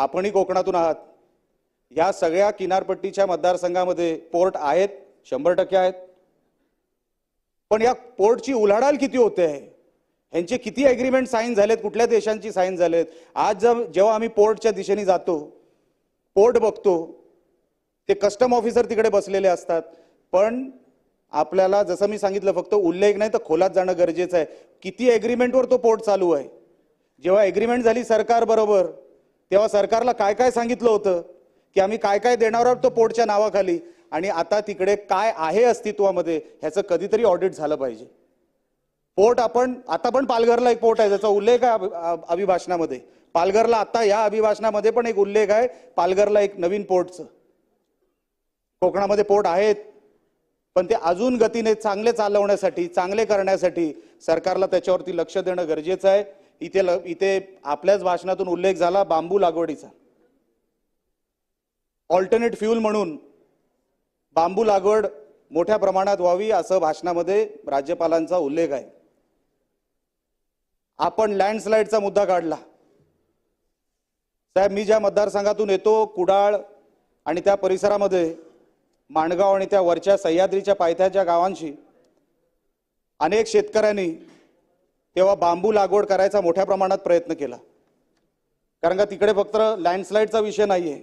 आपणही कोकणातून आहात. या सगळ्या किनारपट्टीच्या मतदारसंघामध्ये पोर्ट आहेत शंभर टक्के आहेत. पण या पोर्टची उलाढाल किती होते? आहे ह्यांचे किती ॲग्रीमेंट साईन झालेत? कुठल्या देशांची साईन झालेत? आज जर जेव्हा आम्ही पोर्टच्या दिशेने जातो पोर्ट बघतो ते कस्टम ऑफिसर तिकडे बसलेले असतात. पण आपल्याला जसं मी सांगितलं फक्त उल्लेख नाही तर खोलात जाणं गरजेचं आहे. किती ॲग्रीमेंटवर तो पोर्ट चालू आहे? जेव्हा ॲग्रीमेंट झाली सरकारबरोबर तेव्हा सरकारला काय काय सांगितलं होतं? की आम्ही काय काय देणार आहोत तो पोर्टच्या नावाखाली? आणि आता तिकडे काय आहे अस्तित्वामध्ये ह्याचं कधीतरी ऑडिट झालं पाहिजे. पोर्ट आपण आता पण पालघरला एक पोर्ट आहे ज्याचा उल्लेख आहे अभिभाषणामध्ये. पालघरला आता या अभिभाषणामध्ये पण एक उल्लेख आहे पालघरला एक नवीन पोर्टचं कोकणामध्ये पोर्ट आहेत पण ते अजून गतीने चांगले चालवण्यासाठी चांगले करण्यासाठी सरकारला त्याच्यावरती लक्ष देणं गरजेचं आहे. इथे ल- इथे आपल्याच भाषणातून उल्लेख झाला बांबू लागवडीचा. ऑल्टरनेट फ्यूल म्हणून बांबू लागवड मोठ्या प्रमाणात व्हावी असं भाषणामध्ये राज्यपालांचा उल्लेख आहे. आपण लँडस्लाईडचा मुद्दा काढला. साहेब मी ज्या मतदारसंघातून येतो कुडाळ आणि त्या परिसरामध्ये माणगाव आणि त्या वरच्या सह्याद्रीच्या पायथ्याच्या गावांशी अनेक शेतकऱ्यांनी तेव्हा बांबू लागवड करायचा मोठ्या प्रमाणात प्रयत्न केला. कारण का तिकडे फक्त लँडस्लाईडचा विषय नाहीये.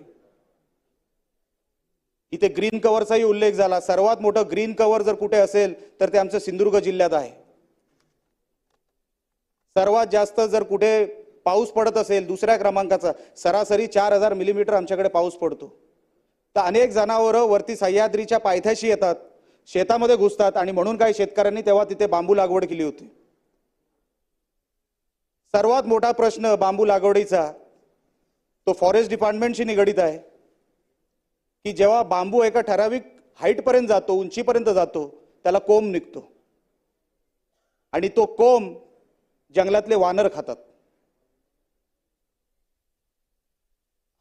इथे ग्रीन कव्हरचाही उल्लेख झाला. सर्वात मोठं ग्रीन कव्हर जर कुठे असेल तर ते आमचं सिंधुदुर्ग जिल्ह्यात आहे. सर्वात जास्त जर कुठे पाऊस पडत असेल दुसऱ्या क्रमांकाचा सरासरी चार हजार मिलीमीटर आमच्याकडे पाऊस पडतो. तर अनेक जनावरं वरती सह्याद्रीच्या पायथ्याशी येतात शेतामध्ये घुसतात आणि म्हणून काही शेतकऱ्यांनी तेव्हा तिथे बांबू लागवड केली होती. सर्वात मोठा प्रश्न बांबू लागवडीचा तो फॉरेस्ट डिपार्टमेंटशी निगडीत आहे. की जेव्हा बांबू एका ठराविक हाईटपर्यंत जातो उंचीपर्यंत जातो त्याला कोंब निघतो. आणि तो कोंब जंगलातले वानर खातात.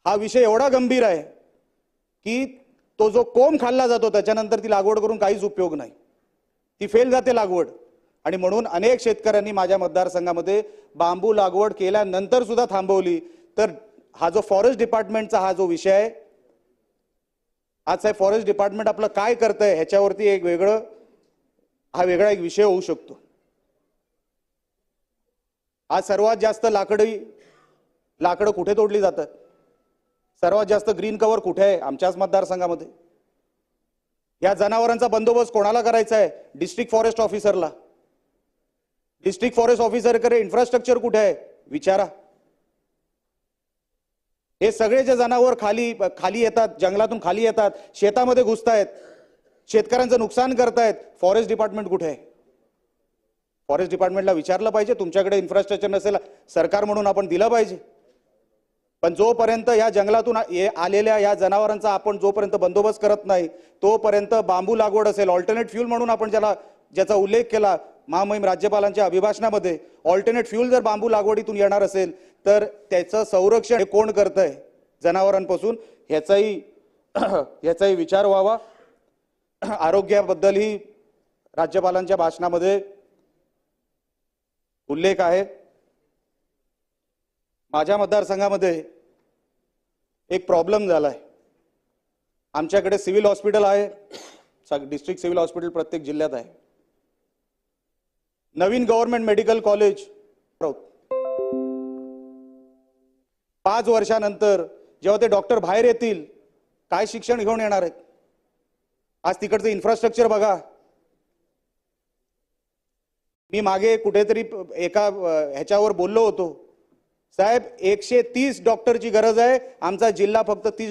हा विषय एवढा गंभीर आहे की तो जो कोंब खाल्ला जातो त्याच्यानंतर ती लागवड करून काहीच उपयोग नाही. ती फेल जाते लागवड. आणि म्हणून अनेक शेतकऱ्यांनी माझ्या मतदारसंघामध्ये बांबू लागवड केल्यानंतर सुद्धा थांबवली. तर हा जो फॉरेस्ट डिपार्टमेंटचा हा जो विषय आहे आज साहेब फॉरेस्ट डिपार्टमेंट आपलं काय करतंय ह्याच्यावरती एक वेगळं हा वेगळा एक विषय होऊ शकतो. आज सर्वात जास्त लाकडी लाकडं कुठे तोडली जातात? सर्वात जास्त ग्रीन कवर कुठे आहे आमच्याच मतदारसंघामध्ये? या जनावरांचा बंदोबस्त कोणाला करायचा आहे? डिस्ट्रिक्ट फॉरेस्ट ऑफिसरला डिस्ट्रिक्ट फॉरेस्ट ऑफिसरकडे इन्फ्रास्ट्रक्चर कुठे आहे? विचारा. हे सगळे जे जनावर खाली खाली येतात जंगलातून खाली येतात शेतामध्ये घुसतायत शेतकऱ्यांचं नुकसान करतायत फॉरेस्ट डिपार्टमेंट कुठे आहे? फॉरेस्ट डिपार्टमेंटला विचारलं पाहिजे तुमच्याकडे इन्फ्रास्ट्रक्चर नसेल सरकार म्हणून आपण दिलं पाहिजे. पण जोपर्यंत या जंगलातून आलेल्या या जनावरांचा आपण जोपर्यंत बंदोबस्त करत नाही तोपर्यंत बांबू लागवड असेल ऑल्टरनेट फ्यूल म्हणून आपण ज्याला ज्याचा उल्लेख केला महामहिम राज्यपालांच्या अभिभाषणामध्ये ऑल्टरनेट फ्यूल जर बांबू लागवडीतून येणार असेल तर त्याचं संरक्षण हे कोण आहे जनावरांपासून ह्याचाही ह्याचाही विचार व्हावा. आरोग्याबद्दलही राज्यपालांच्या भाषणामध्ये उल्लेख आहे. माझ्या मतदारसंघामध्ये एक प्रॉब्लेम झाला आहे आमच्याकडे सिव्हिल हॉस्पिटल आहे. डिस्ट्रिक्ट सिव्हिल हॉस्पिटल प्रत्येक जिल्ह्यात आहे. नवीन गव्हर्नमेंट मेडिकल कॉलेज पाच वर्षानंतर जेव्हा ते डॉक्टर बाहेर येतील काय शिक्षण घेऊन येणार आहेत? आज तिकडचं इन्फ्रास्ट्रक्चर बघा. मी मागे कुठेतरी एका ह्याच्यावर बोललो होतो. साहेब एकशे तीस डॉक्टरची गरज आहे. आमचा जिल्हा फक्त तीस